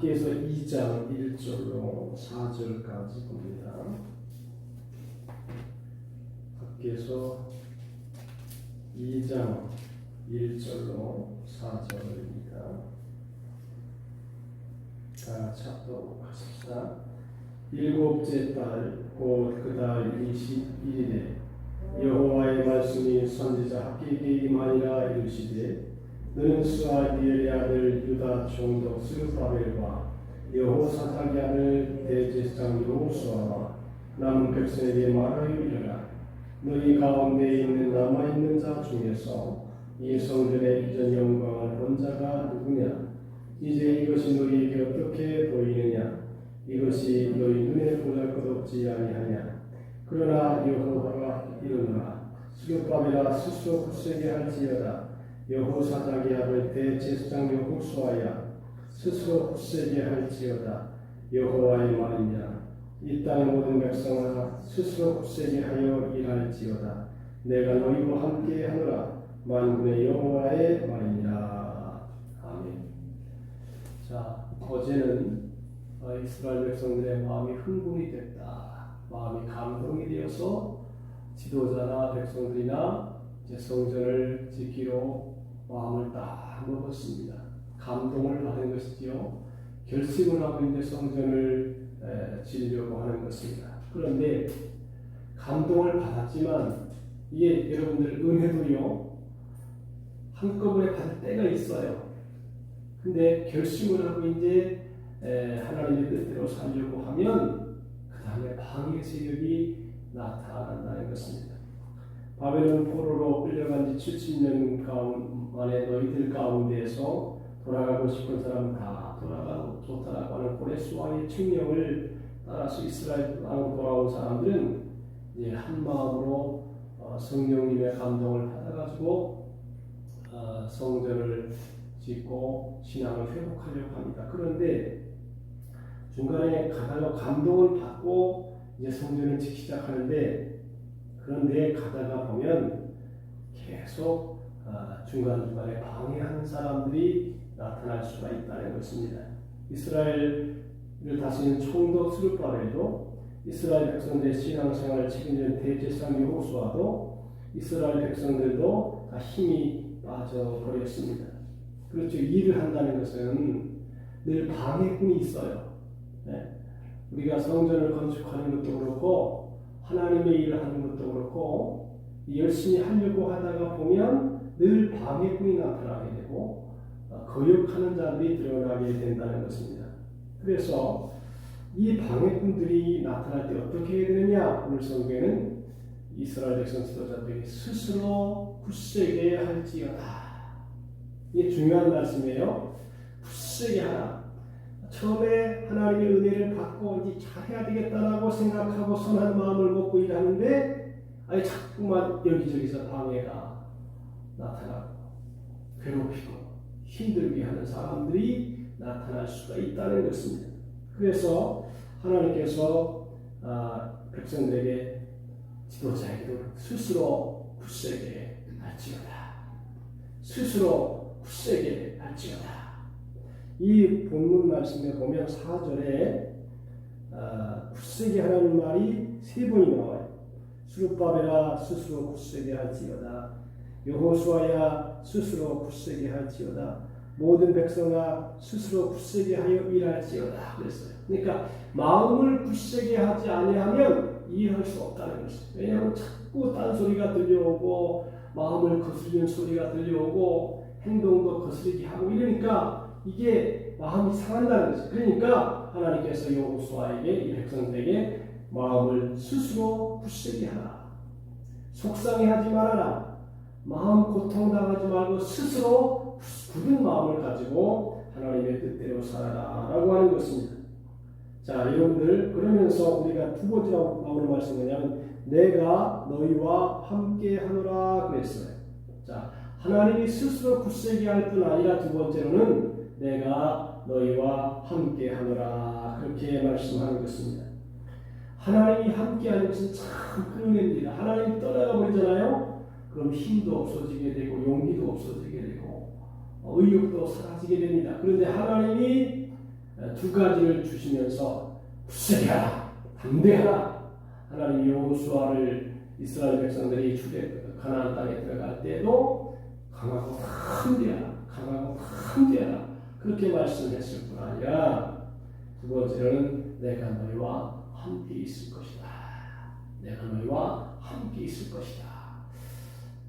학계에서 2장 1절로 4절까지 봅니다. 학계에서 2장 1절로 4절입니다. 다 같이 합독 하십시다. 일곱째 달곧 그달 21일에 여호와의 말씀이 선지자 학기에게 임하니라 이르시되 너는 스아디엘의 아들 유다 총독 스루바벨과 여호사닥의 아들 대제사장 여호수아와 남은 백성에게 말하여 이르라. 너희 가운데 있는 남아있는 자 중에서 이 성전의 이전 영광을 본 자가 누구냐? 이제 이것이 너희에게 어떻게 보이느냐? 이것이 너희 눈에 보잘것없지 아니하냐? 그러나 여호와가 이르노라. 수렵밤이라 스스로 굳세게 할지어다 여호사닥의 아들 대제사장 여호수아야 스스로 굳세게 할지어다. 여호와의 말이냐. 이 땅의 모든 백성아 스스로 굳세게 하여 일할지어다. 내가 너희와 함께 하노라. 만군의 여호와의 말이니라. 아멘. 자 어제는 어, 이스라엘 백성들의 마음이 흥분이 됐다. 마음이 감동이 되어서 지도자나 백성들이나 성전을 지키러 마음을 딱 먹었습니다. 감동을 받은 것이지요. 결심을 하고 이제 성전을 에, 지으려고 하는 것입니다. 그런데 감동을 받았지만 이게 여러분들 은혜도요 한꺼번에 받을 때가 있어요. 근데 결심을 하고 이제 에, 하나님의 뜻대로 살려고 하면 그 다음에 방해 세력이 나타난다는 것입니다. 바벨론 포로로 끌려간 지 70년 가운 만에 너희들 가운데에서 돌아가고 싶은 사람 다 돌아가고 좋다라고 하는 고레스와의 측령을 따라서 이스라엘 땅으로 돌아온 사람들은 이제 한 마음으로 어, 성령님의 감동을 받아가지고 어, 성전을 짓고 신앙을 회복하려고 합니다. 그런데 중간에 가다가 감동을 받고 이제 성전을 짓기 시작하는데 그런데 가다가 보면 계속 아, 중간중간에 방해하는 사람들이 나타날 수가 있다는 것입니다. 이스라엘을 다스리는 총독 스룹바벨도 이스라엘 백성들의 신앙생활을 책임지는 대제사장 여호수아도 이스라엘 백성들도 다 힘이 빠져버렸습니다. 그렇죠. 일을 한다는 것은 늘 방해꾼이 있어요. 네. 우리가 성전을 건축하는 것도 그렇고 하나님의 일을 하는 것도 그렇고 열심히 하려고 하다가 보면 늘 방해꾼이 나타나게 되고 어, 거역하는 자들이 드러나게 된다는 것입니다. 그래서 이 방해꾼들이 나타날 때 어떻게 해야 되느냐? 오늘 성경에는 이스라엘 백성 지도자들이 스스로 굳세게 할지어다. 이게 중요한 말씀이에요. 굳세게 하라. 처음에 하나님의 은혜를 받고 이제 잘해야 되겠다라고 생각하고 선한 마음을 먹고 일하는데 아니 자꾸만 여기저기서 방해가 나타나고 괴롭히고 힘들게 하는 사람들이 나타날 수가 있다는 것입니다. 그래서 하나님께서 아, 백성들에게 지도자에게도 스스로 굳세게 할지어다. 스스로 굳세게 할지어다. 이 본문 말씀에 보면 4절에 아, 굳세게 하라는 말이 세 번이 나와요. 수르바벨아 스스로 굳세게 할지어다. 여호수아야 스스로 굳세게 할지어다. 모든 백성아 스스로 굳세게 하여 일할지어다. 그랬어요. 그러니까 마음을 굳세게 하지 아니하면 일할 수 없다는 것이죠. 왜냐하면 자꾸 딴 소리가 들려오고 마음을 거스르는 소리가 들려오고 행동도 거스르게 하고 이러니까 이게 마음이 상한다는 거죠. 그러니까 하나님께서 여호수아에게 이 백성들에게 마음을 스스로 굳세게 하라. 속상해하지 말아라. 마음 고통당하지 말고 스스로 굳은 마음을 가지고 하나님의 뜻대로 살아라 라고 하는 것입니다. 자, 여러분들 그러면서 우리가 두 번째 나오는 말씀은 뭐냐면 내가 너희와 함께 하노라 그랬어요. 자, 하나님이 스스로 굳세게 할 뿐 아니라 두 번째로는 내가 너희와 함께 하노라 그렇게 말씀하는 것입니다. 하나님이 함께 하는 것은 참큰 은혜입니다. 하나님 떠나가 버리잖아요. 그럼 힘도 없어지게 되고 용기도 없어지게 되고 의욕도 사라지게 됩니다. 그런데 하나님이 두 가지를 주시면서 굳세게하라 담대하라 하나님 여호수아를 이스라엘 백성들이 출애 가나안 땅에 들어갈 때도 강하고 담대하라 강하고 담대하라 그렇게 말씀했을 뿐 아니라 두 번째로는 내가 너희와 함께 있을 것이다. 내가 너희와 함께 있을 것이다.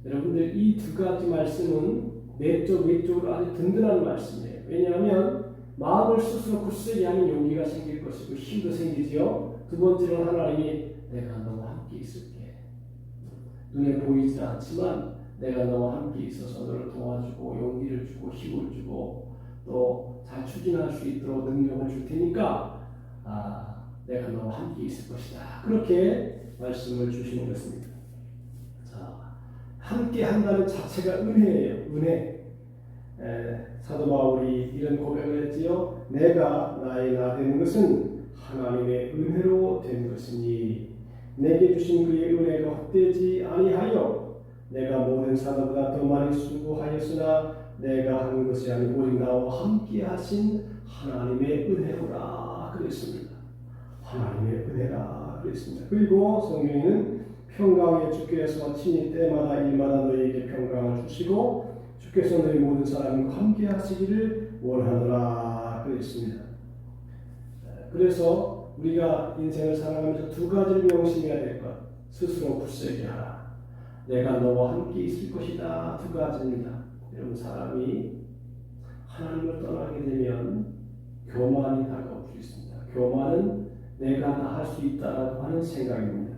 여러분들 이 두 가지 말씀은 내적 외적으로 아주 든든한 말씀이에요. 왜냐하면 마음을 스스로 굳세게 하는 용기가 생길 것이고 힘도 생기지요. 두 번째로는 하나님이 내가 너와 함께 있을게. 눈에 보이지 않지만 내가 너와 함께 있어서 너를 도와주고 용기를 주고 힘을 주고 또 잘 추진할 수 있도록 능력을 줄 테니까 아, 내가 너와 함께 있을 것이다. 그렇게 말씀을 주시는 것입니다. 자, 함께 한다는 자체가 은혜예요. 은혜. 에, 사도 바울이 이런 고백을 했지요. 내가 나의 나 되는 것은 하나님의 은혜로 된 것이니 내게 주신 그의 은혜가 헛되지 아니하여 내가 모든 사도보다 더 많이 수고하였으나 내가 하는 것이 아니고 오직 나와 함께 하신 하나님의 은혜로라 그랬습니다. 하나님의 은혜라 그랬습니다. 그리고 성경에는 평강의 주께서 친히 때마다 일마다 너희에게 평강을 주시고 주께서 너희 모든 사람과 함께 하시기를 원하노라 그랬습니다. 그래서 우리가 인생을 살아가면서 두 가지를 명심해야 될 것. 스스로 굳세게 하라. 내가 너와 함께 있을 것이다. 두 가지입니다. 여러분 사람이 하나님을 떠나게 되면 교만이 다가올 수 있습니다. 교만은 내가 다 할 수 있다라고 하는 생각입니다.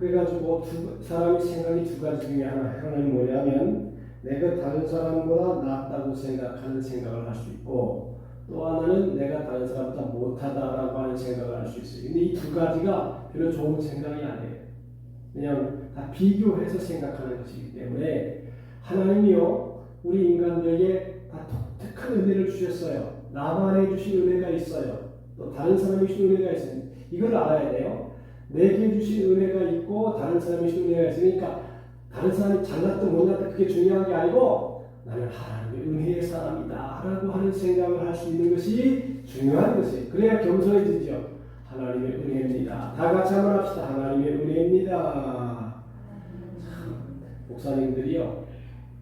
그래가지고 두, 사람의 생각이 두 가지 중에 하나, 하나는 뭐냐면 내가 다른 사람보다 낫다고 생각하는 생각을 할 수 있고 또 하나는 내가 다른 사람보다 못하다라고 하는 생각을 할 수 있어요. 근데 이 두 가지가 별로 좋은 생각이 아니에요. 왜냐하면 다 비교해서 생각하는 것이기 때문에 하나님이요 우리 인간들에게 다 독특한 은혜를 주셨어요. 나만의 주신 은혜가 있어요. 또 다른 사람이 주신 은혜가 있어요. 이걸 알아야 돼요. 내게 주신 은혜가 있고 다른 사람이 주신 은혜가 있으니까 다른 사람이 잘났든 못났든 그게 중요한 게 아니고 나는 하나님의 은혜의 사람이다 라고 하는 생각을 할 수 있는 것이 중요한 것이에요. 그래야 겸손해지죠. 하나님의 은혜입니다. 다 같이 한번 합시다. 하나님의 은혜입니다. 참, 목사님들이요.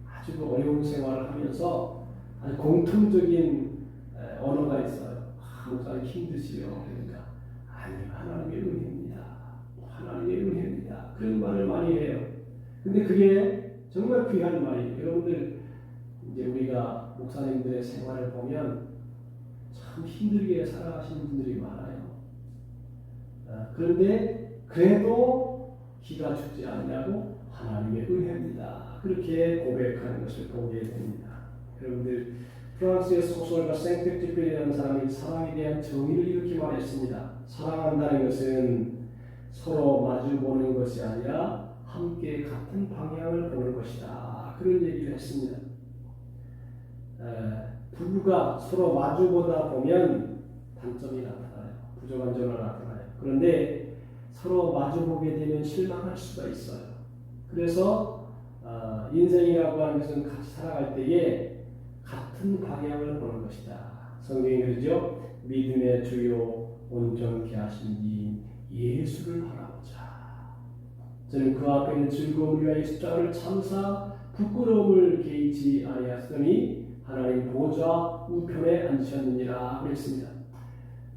아주 그 어려운 생활을 하면서 아주 공통적인 에, 언어가 있어요. 아, 목사님 힘드시요. 그러니까 아니 하나님의 은혜입니다. 하나님의 은혜입니다. 그런 말을 많이 해요. 근데 그게 정말 귀한 말이에요. 여러분들 이제 우리가 목사님들의 생활을 보면 참 힘들게 살아가시는 분들이 많아요. 아, 그런데 그래도 기가 죽지 않냐고 하나님의 은혜입니다. 그렇게 고백하는 것을 보게 됩니다. 여러분들 프랑스의 소설가 생텍쥐페리라는 사람이 사랑에 대한 정의를 이렇게 말했습니다. 사랑한다는 것은 서로 마주 보는 것이 아니라 함께 같은 방향을 보는 것이다. 그런 얘기를 했습니다. 에, 부부가 서로 마주보다 보면 단점이 나타나요. 부족한 점이 나타나요. 그런데 서로 마주보게 되면 실망할 수가 있어요. 그래서 어, 인생이라고 하는 것은 같이 살아갈 때에 같은 방향을 보는 것이다. 성경이 그러죠. 믿음의 주요 온전케 하신 이 예수를 바라보자. 저는 그 앞에 있는 즐거움을 위하여 숫자를 참사 부끄러움을 개의치 아니하였더니 하나님 보좌 우편에 앉으셨느니라 그랬습니다.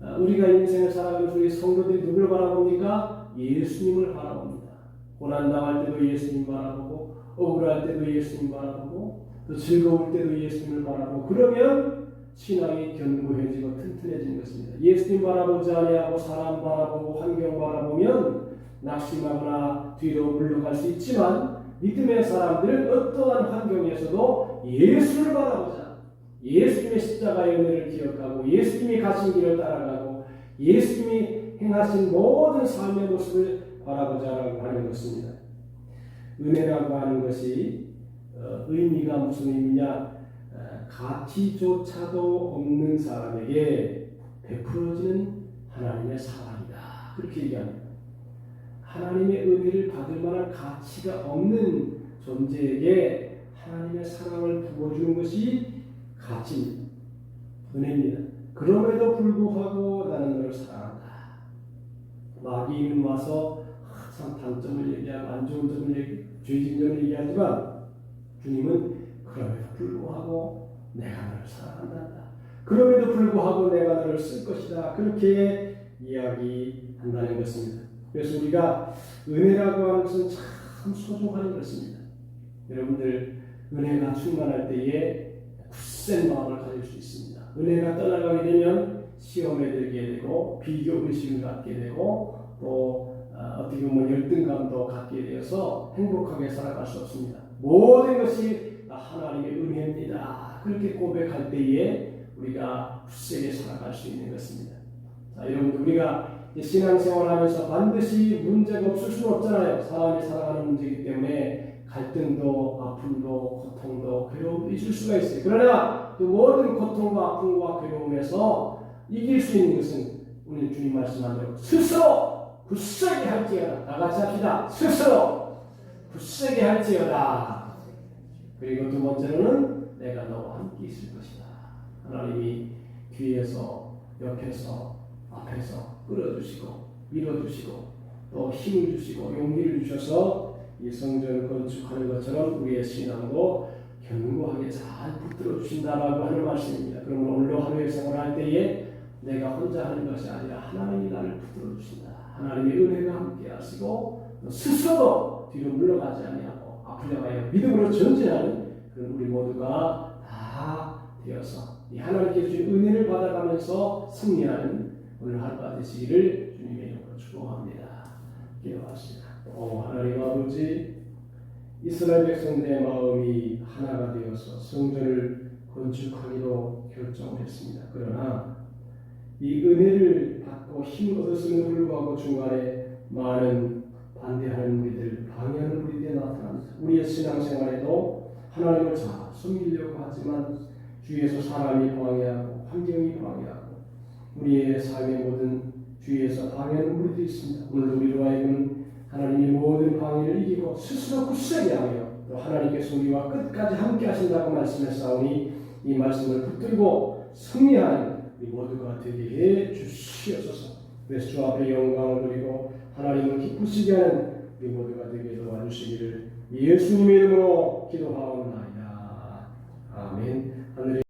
아, 우리가 인생을 살아가면서 우리 성도들이 누구를 바라봅니까? 예수님을 바라봅니다. 고난당할 때도 예수님 바라보고 억울할 때도 예수님 바라보고 또 즐거울 때도 예수님을 바라보고 그러면 신앙이 견고해지고 튼튼해지는 것입니다. 예수님 바라보지 아니하고 사람 바라보고 환경 바라보면 낙심하거나 뒤로 물러갈 수 있지만 믿음의 사람들은 어떠한 환경에서도 예수를 바라보자. 예수님의 십자가의 은혜를 기억하고 예수님이 가신 길을 따라가고 예수님이 행하신 모든 삶의 모습을 바라보자라고 하는 것입니다. 은혜라고 하는 것이 어, 의미가 무슨 의미냐? 어, 가치조차도 없는 사람에게 베풀어지는 하나님의 사랑이다. 그렇게 얘기합니다. 하나님의 은혜를 받을 만한 가치가 없는 존재에게 하나님의 사랑을 부어주는 것이 가치입니다. 은혜입니다. 그럼에도 불구하고 나는 너를 사랑한다. 마귀는 와서 참 단점을 얘기하고 안 좋은 점을 얘기, 죄진 점을 얘기하지만 주님은 그럼에도 불구하고 내가 너를 사랑한다. 그럼에도 불구하고 내가 너를 쓸 것이다. 그렇게 이야기한다는 것입니다. 그래서 우리가 은혜라고 하는 것은 참 소중한 것입니다. 여러분들 은혜가 충만할 때에 굳센 마음을 가질 수 있습니다. 은혜가 떠나가게 되면 시험에 들게 되고 비교 의식을 갖게 되고 또 어, 떻게 보면 열등감도 갖게 되어서 행복하게 살아갈 수 없습니다. 모든 것이 하나님의 은혜입니다. 그렇게 고백할 때에 우리가 굳세게 살아갈 수 있는 것입니다. 자, 여러분 우리가 신앙생활 하면서 반드시 문제가 없을 수는 없잖아요. 사람이 살아가는 문제이기 때문에 갈등도 아픔도 고통도 괴로움도 있을 수가 있어요. 그러나 그 모든 고통과 아픔과 괴로움에서 이길 수 있는 것은 오늘 주님 말씀한 대로 스스로 굳세게 할지어다. 다 같이 합시다. 스스로 굳세게 할지어다. 그리고 두 번째로는 내가 너와 함께 있을 것이다. 하나님이 뒤에서 옆에서 앞에서 끌어주시고 밀어주시고 또 힘을 주시고 용기를 주셔서 이 성전을 건축하는 것처럼 우리의 신앙도 견고하게 잘 붙들어 주신다라고 하는 말씀입니다. 그러면 오늘도 하루의 생활할 때에 내가 혼자 하는 것이 아니라 하나님이 나를 붙들어 주신다. 하나님의 은혜가 함께 하시고 스스로도 뒤로 물러가지 아니하고 앞으로 나가야 믿음으로 전진하는 우리 모두가 다 되어서 이 하나님께 주신 은혜를 받아가면서 승리하는 오늘 하루가 되시기를 주님의 이름으로 축복합니다. 기도하시다. 오 하나님 아버지 이스라엘 백성들의 마음이 하나가 되어서 성전을 건축하기로 결정했습니다. 그러나 이 은혜를 받고 힘을 얻었음에도 불구하고 중간에 많은 반대하는 우리들, 방해하는 우리들이 나타납니다. 우리의 신앙생활에도 하나님을 잘 숨기려고 하지만 주위에서 사람이 방해하고 환경이 방해하고 우리의 삶의 모든 주위에서 방해하는 우리도 있습니다. 오늘 우리로 하여금 하나님이 모든 방해를 이기고 스스로 굳세게 하며 또 하나님께서 우리와 끝까지 함께 하신다고 말씀했사오니 이 말씀을 붙들고 승리하는 우리 모두가 되게 해 주시옵소서. 그래서 주 앞에 영광을 드리고 하나님을 기쁘시게 하는 우리 모두가 되게 도와주시기를 예수님의 이름으로 기도하옵나이다. 아멘. 하늘의